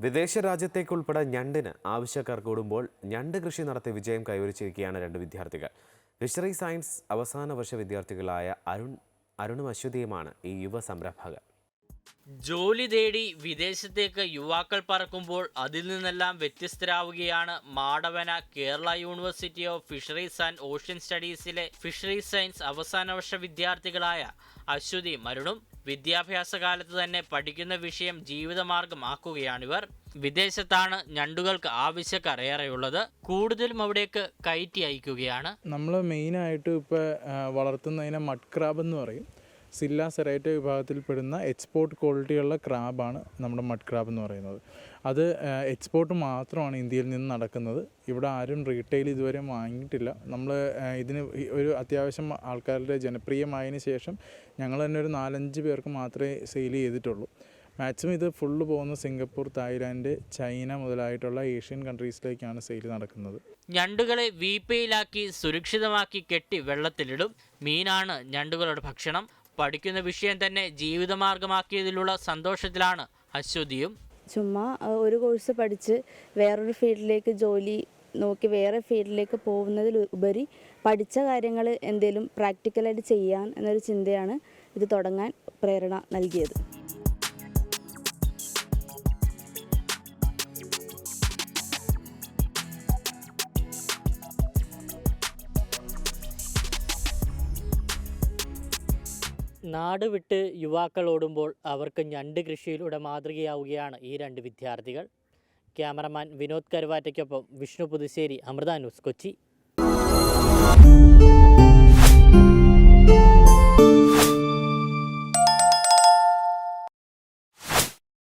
വിദേശ രാജ്യത്തേക്കുൾപ്പെടെ ഞണ്ടിന് ആവശ്യക്കാർ കൂടുമ്പോൾ ഞണ്ട് കൃഷി നടത്തി വിജയം കൈവരിച്ചിരിക്കുകയാണ് രണ്ട് വിദ്യാർത്ഥികൾ. ഫിഷറി സയൻസ് അവസാന വർഷ വിദ്യാർത്ഥികളായ അരുൺ അരുണും അശ്വതിയുമാണ് ഈ യുവ സംരംഭകർ. ജോലി തേടി വിദേശത്തേക്ക് യുവാക്കൾ പറക്കുമ്പോൾ അതിൽ നിന്നെല്ലാം വ്യത്യസ്തരാവുകയാണ് Madavana Kerala University of Fisheries and Ocean സ്റ്റഡീസിലെ fisheries science അവസാന വർഷ വിദ്യാർത്ഥികളായ അശ്വതി മരുണും വിദ്യാഭ്യാസ കാലത്ത് തന്നെ പഠിക്കുന്ന വിഷയം ജീവിതമാർഗമാക്കുകയാണിവർ. വിദേശത്താണ് ഞണ്ടുകൾക്ക് ആവശ്യക്കാർ ഏറെയുള്ളത് കൂടുതലും അവിടേക്ക് കയറ്റി അയക്കുകയാണ്. നമ്മൾ മെയിനായിട്ട് ഇപ്പോൾ വളർത്തുന്നതിനെ മഡ് ക്രാബ് എന്ന് പറയും. സില്ല സെറേറ്റ വിഭാഗത്തിൽപ്പെടുന്ന എക്സ്പോർട്ട് ക്വാളിറ്റിയുള്ള ക്രാബാണ് നമ്മുടെ മഡ് ക്രാബ് എന്ന് പറയുന്നത്. അത് എക്സ്പോർട്ട് മാത്രമാണ് ഇന്ത്യയിൽ നിന്ന് നടക്കുന്നത്. ഇവിടെ ആരും റീറ്റെയിൽ ഇതുവരെ വാങ്ങിയിട്ടില്ല. നമ്മൾ ഇതിന് ഒരു അത്യാവശ്യം ആൾക്കാരുടെ ജനപ്രിയമായതിനു ശേഷം ഞങ്ങൾ തന്നെ ഒരു നാലഞ്ച് പേർക്ക് മാത്രമേ സെയിൽ ചെയ്തിട്ടുള്ളൂ. മാക്സിമം ഇത് ഫുള്ള് പോകുന്ന സിംഗപ്പൂർ തായ്ലാൻഡ് ചൈന മുതലായിട്ടുള്ള ഏഷ്യൻ കൺട്രീസിലേക്കാണ് സെയിൽ നടക്കുന്നത്. ഞണ്ടുകളെ വീപ്പയിലാക്കി സുരക്ഷിതമാക്കി കെട്ടി വെള്ളത്തിലിടും. മീനാണ് ഞണ്ടുകളുടെ ഭക്ഷണം. പഠിക്കുന്ന വിഷയം തന്നെ ജീവിതമാർഗമാക്കിയതിലുള്ള സന്തോഷത്തിലാണ് അശ്വതിയും. ചുമ്മാ ഒരു കോഴ്സ് പഠിച്ച് വേറൊരു ഫീൽഡിലേക്ക് ജോലി നോക്കി വേറെ ഫീൽഡിലേക്ക് പോകുന്നതിൽ ഉപരി പഠിച്ച കാര്യങ്ങൾ എന്തെങ്കിലും പ്രാക്ടിക്കലായിട്ട് ചെയ്യാൻ എന്നൊരു ചിന്തയാണ് ഇത് തുടങ്ങാൻ പ്രേരണ നൽകിയത്. നാട് വിട്ട് യുവാക്കൾ ഓടുമ്പോൾ അവർക്ക് ഞണ്ട് കൃഷിയിലൂടെ മാതൃകയാവുകയാണ് ഈ രണ്ട് വിദ്യാർത്ഥികൾ. ക്യാമറമാൻ വിനോദ് കരുവാറ്റയ്ക്കൊപ്പം വിഷ്ണു പുതുശ്ശേരി അമൃത ന്യൂസ് കൊച്ചി.